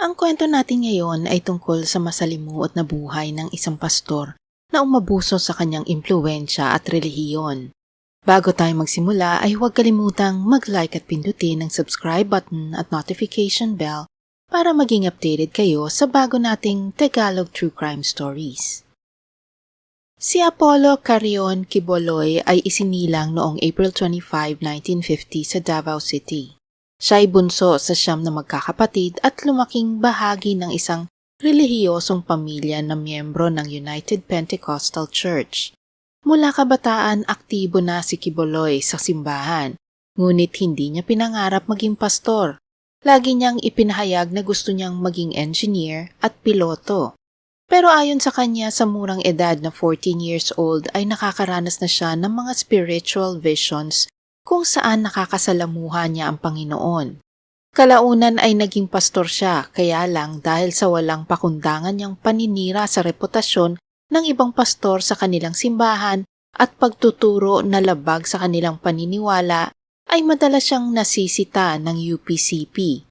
Ang kwento natin ngayon ay tungkol sa masalimuot na buhay ng isang pastor na umabuso sa kanyang impluensya at relihiyon. Bago tayo magsimula ay huwag kalimutang mag-like at pindutin ang subscribe button at notification bell para maging updated kayo sa bago nating Tagalog True Crime Stories. Si Apollo Carion Kiboloy ay isinilang noong April 25, 1950 sa Davao City. Siya bunso sa siyam na magkakapatid at lumaking bahagi ng isang relihiyosong pamilya na miyembro ng United Pentecostal Church. Mula kabataan, aktibo na si Kiboloy sa simbahan, ngunit hindi niya pinangarap maging pastor. Lagi niyang ipinahayag na gusto niyang maging engineer at piloto. Pero ayon sa kanya, sa murang edad na 14 years old ay nakakaranas na siya ng mga spiritual visions kung saan nakakasalamuha niya ang Panginoon. Kalaunan ay naging pastor siya, kaya lang dahil sa walang pakundangan niyang paninira sa reputasyon ng ibang pastor sa kanilang simbahan at pagtuturo na labag sa kanilang paniniwala, ay madalas siyang nasisita ng UPCP.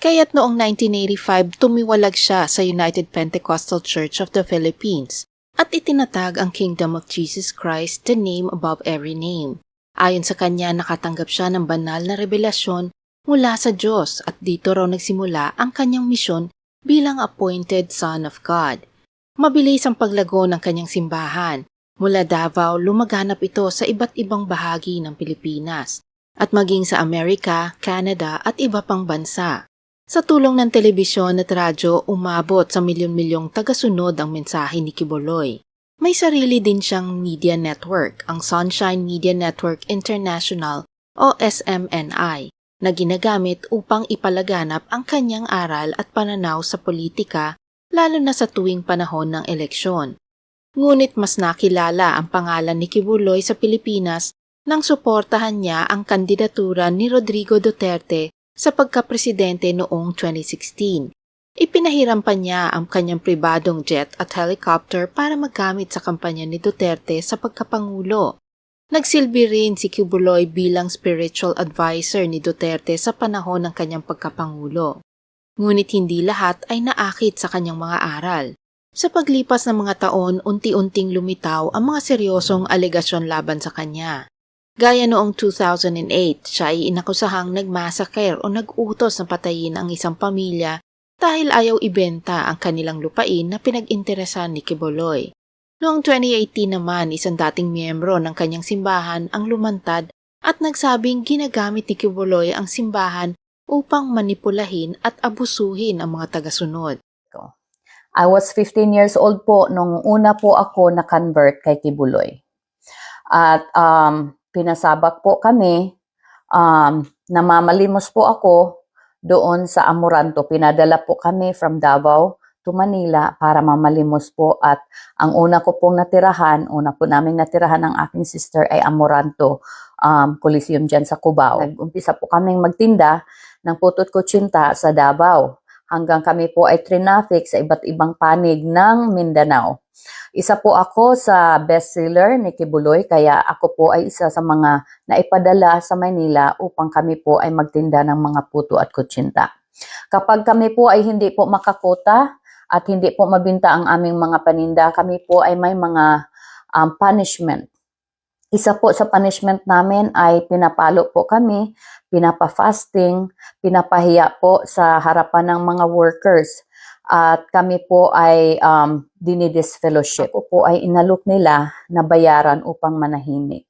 Kaya't noong 1985 tumiwalag siya sa United Pentecostal Church of the Philippines at itinatag ang Kingdom of Jesus Christ the name above every name. Ayon sa kanya, nakatanggap siya ng banal na revelasyon mula sa Diyos at dito raw nagsimula ang kanyang misyon bilang appointed Son of God. Mabilis ang paglago ng kanyang simbahan. Mula Davao, lumaganap ito sa iba't ibang bahagi ng Pilipinas at maging sa Amerika, Canada at iba pang bansa. Sa tulong ng telebisyon at radyo, umabot sa milyon-milyong tagasunod ang mensahe ni Kiboloy. May sarili din siyang media network, ang Sunshine Media Network International o SMNI, na ginagamit upang ipalaganap ang kanyang aral at pananaw sa politika lalo na sa tuwing panahon ng eleksyon. Ngunit mas nakilala ang pangalan ni Kibuloy sa Pilipinas nang suportahan niya ang kandidatura ni Rodrigo Duterte sa pagkapresidente noong 2016. Ipinahiram pa niya ang kanyang pribadong jet at helicopter para magamit sa kampanya ni Duterte sa pagkapangulo. Nagsilbi rin si Kibuloy bilang spiritual advisor ni Duterte sa panahon ng kanyang pagkapangulo. Ngunit hindi lahat ay naakit sa kanyang mga aral. Sa paglipas ng mga taon, unti-unting lumitaw ang mga seryosong alegasyon laban sa kanya. Gaya noong 2008, siya ay inakusahang nagmasaker o nag-utos na patayin ang isang pamilya dahil ayaw ibenta ang kanilang lupain na pinag-interesan ni Kiboloy. Noong 2018 naman, isang dating miyembro ng kanyang simbahan ang lumantad at nagsabing ginagamit ni Kiboloy ang simbahan upang manipulahin at abusuhin ang mga tagasunod. I was 15 years old po nung una po ako na-convert kay Kibuloy. At um, pinasabak po kami, um, namamalimos po ako doon sa Amoranto. Pinadala po kami from Davao to Manila para mamalimos po at ang una ko pong natirahan, una po namin natirahan ng aking sister ay Amoranto um, Coliseum dyan sa Cubao. Nag-umpisa po kaming magtinda ng putot kutsinta sa Davao hanggang kami po ay trinafic sa iba't ibang panig ng Mindanao. Isa po ako sa bestseller ni Kibuloy kaya ako po ay isa sa mga naipadala sa Manila upang kami po ay magtinda ng mga puto at kutsinta. Kapag kami po ay hindi po makakota at hindi po mabinta ang aming mga paninda, kami po ay may mga um, punishment. Isa po sa punishment namin ay pinapalo po kami, pinapa-fasting, pinapahiya po sa harapan ng mga workers at kami po ay um, dinidisfellowship. Ako po ay inalok nila na bayaran upang manahimik.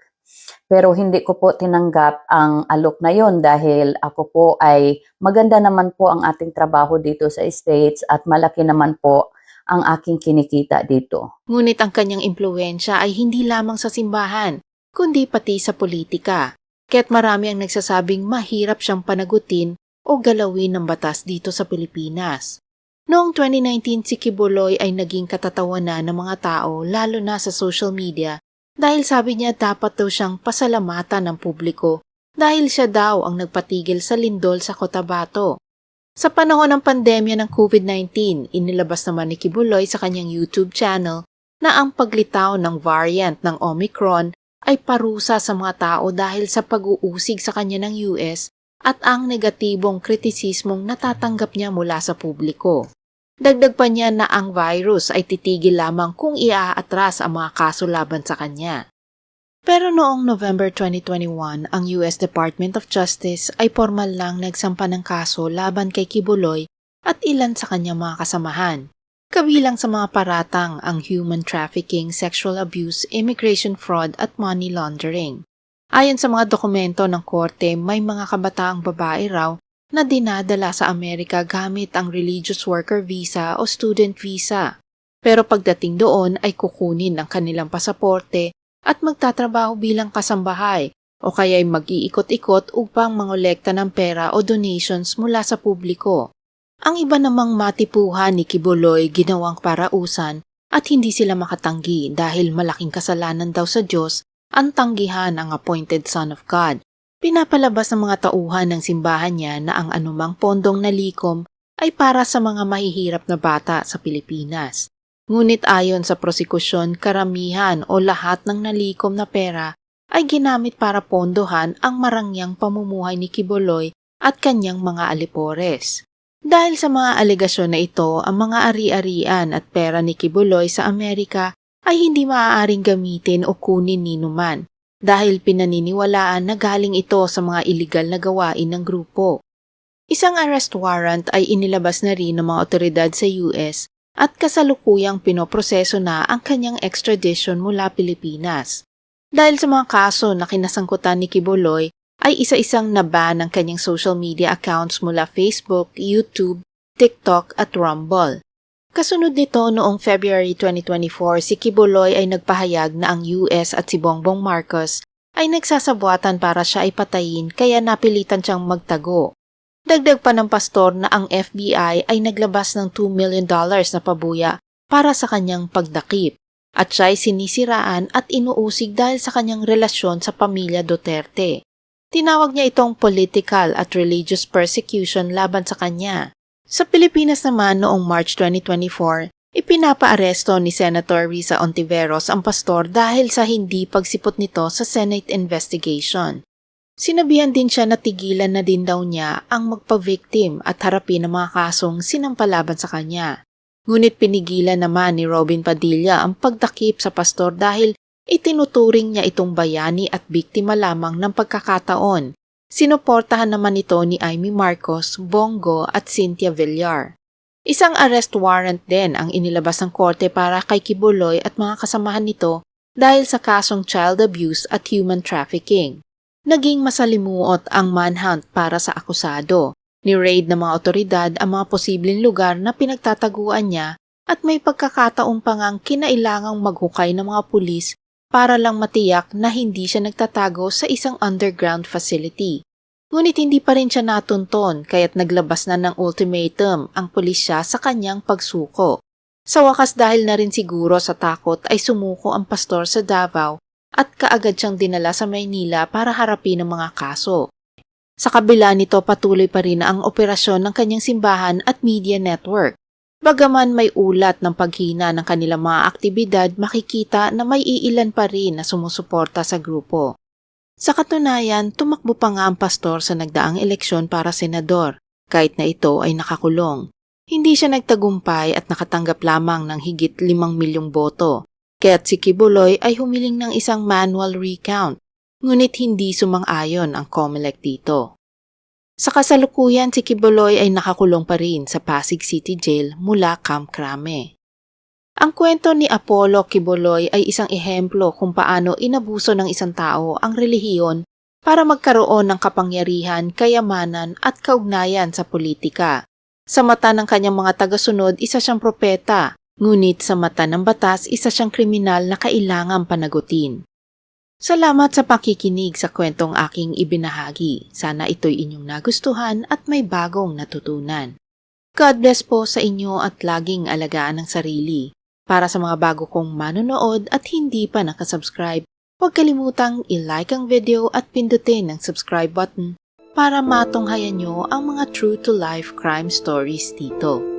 Pero hindi ko po tinanggap ang alok na yon dahil ako po ay maganda naman po ang ating trabaho dito sa States at malaki naman po ang aking kinikita dito. Ngunit ang kanyang impluensya ay hindi lamang sa simbahan, kundi pati sa politika. Kaya't marami ang nagsasabing mahirap siyang panagutin o galawin ng batas dito sa Pilipinas. Noong 2019, si Kibuloy ay naging katatawanan ng mga tao lalo na sa social media dahil sabi niya dapat daw siyang pasalamatan ng publiko dahil siya daw ang nagpatigil sa lindol sa Cotabato. Sa panahon ng pandemya ng COVID-19, inilabas naman ni Kibuloy sa kanyang YouTube channel na ang paglitaw ng variant ng Omicron ay parusa sa mga tao dahil sa pag-uusig sa kanya ng US at ang negatibong kritisismong natatanggap niya mula sa publiko. Dagdag pa niya na ang virus ay titigil lamang kung iaatras ang mga kaso laban sa kanya. Pero noong November 2021, ang US Department of Justice ay formal lang nagsampa ng kaso laban kay Kibuloy at ilan sa kanyang mga kasamahan. Kabilang sa mga paratang ang human trafficking, sexual abuse, immigration fraud at money laundering. Ayon sa mga dokumento ng korte, may mga kabataang babae raw na dinadala sa Amerika gamit ang religious worker visa o student visa. Pero pagdating doon ay kukunin ang kanilang pasaporte at magtatrabaho bilang kasambahay o kaya'y mag-iikot-ikot upang mangolekta ng pera o donations mula sa publiko. Ang iba namang matipuhan ni Kibuloy ginawang parausan at hindi sila makatanggi dahil malaking kasalanan daw sa Diyos ang tanggihan ang appointed son of God. Pinapalabas ng mga tauhan ng simbahan niya na ang anumang pondong nalikom ay para sa mga mahihirap na bata sa Pilipinas. Ngunit ayon sa prosekusyon, karamihan o lahat ng nalikom na pera ay ginamit para pondohan ang marangyang pamumuhay ni Kibuloy at kanyang mga alipores. Dahil sa mga alegasyon na ito, ang mga ari-arian at pera ni Kibuloy sa Amerika ay hindi maaaring gamitin o kunin ni Numan dahil pinaniniwalaan na galing ito sa mga iligal na gawain ng grupo. Isang arrest warrant ay inilabas na rin ng mga otoridad sa US at kasalukuyang pinoproseso na ang kanyang extradition mula Pilipinas. Dahil sa mga kaso na kinasangkutan ni Kibuloy, ay isa-isang naban ang kanyang social media accounts mula Facebook, YouTube, TikTok at Rumble. Kasunod nito noong February 2024, si Kibuloy ay nagpahayag na ang US at si Bongbong Marcos ay nagsasabuatan para siya ay patayin kaya napilitan siyang magtago. Dagdag pa ng pastor na ang FBI ay naglabas ng 2 million dollars na pabuya para sa kanyang pagdakip at siya ay sinisiraan at inuusig dahil sa kanyang relasyon sa pamilya Duterte. Tinawag niya itong political at religious persecution laban sa kanya. Sa Pilipinas naman noong March 2024, ipinapaaresto ni Senator Risa Ontiveros ang pastor dahil sa hindi pagsipot nito sa Senate investigation. Sinabihan din siya na tigilan na din daw niya ang magpa-victim at harapin ang mga kasong sinampalaban sa kanya. Ngunit pinigilan naman ni Robin Padilla ang pagdakip sa pastor dahil itinuturing niya itong bayani at biktima lamang ng pagkakataon Sinuportahan naman ito ni Amy Marcos, Bongo at Cynthia Villar. Isang arrest warrant din ang inilabas ng korte para kay Kibuloy at mga kasamahan nito dahil sa kasong child abuse at human trafficking. Naging masalimuot ang manhunt para sa akusado. Ni-raid ng mga otoridad ang mga posibleng lugar na pinagtataguan niya at may pagkakataong pangang kinailangang maghukay ng mga pulis para lang matiyak na hindi siya nagtatago sa isang underground facility. Ngunit hindi pa rin siya natunton kaya't naglabas na ng ultimatum ang pulisya sa kanyang pagsuko. Sa wakas dahil na rin siguro sa takot ay sumuko ang pastor sa Davao at kaagad siyang dinala sa Maynila para harapin ang mga kaso. Sa kabila nito patuloy pa rin ang operasyon ng kanyang simbahan at media network. Bagaman may ulat ng paghina ng kanilang mga aktibidad, makikita na may iilan pa rin na sumusuporta sa grupo. Sa katunayan, tumakbo pa nga ang pastor sa nagdaang eleksyon para senador, kahit na ito ay nakakulong. Hindi siya nagtagumpay at nakatanggap lamang ng higit limang milyong boto, kaya't si Kibuloy ay humiling ng isang manual recount, ngunit hindi sumang-ayon ang COMELEC dito. Sa kasalukuyan, si Kibuloy ay nakakulong pa rin sa Pasig City Jail mula Camp Crame. Ang kwento ni Apollo Kibuloy ay isang ehemplo kung paano inabuso ng isang tao ang relihiyon para magkaroon ng kapangyarihan, kayamanan at kaugnayan sa politika. Sa mata ng kanyang mga tagasunod, isa siyang propeta, ngunit sa mata ng batas, isa siyang kriminal na kailangang panagutin. Salamat sa pakikinig sa kwentong aking ibinahagi. Sana ito'y inyong nagustuhan at may bagong natutunan. God bless po sa inyo at laging alagaan ang sarili. Para sa mga bago kong manonood at hindi pa nakasubscribe, huwag kalimutang i-like ang video at pindutin ang subscribe button para matunghayan nyo ang mga true-to-life crime stories dito.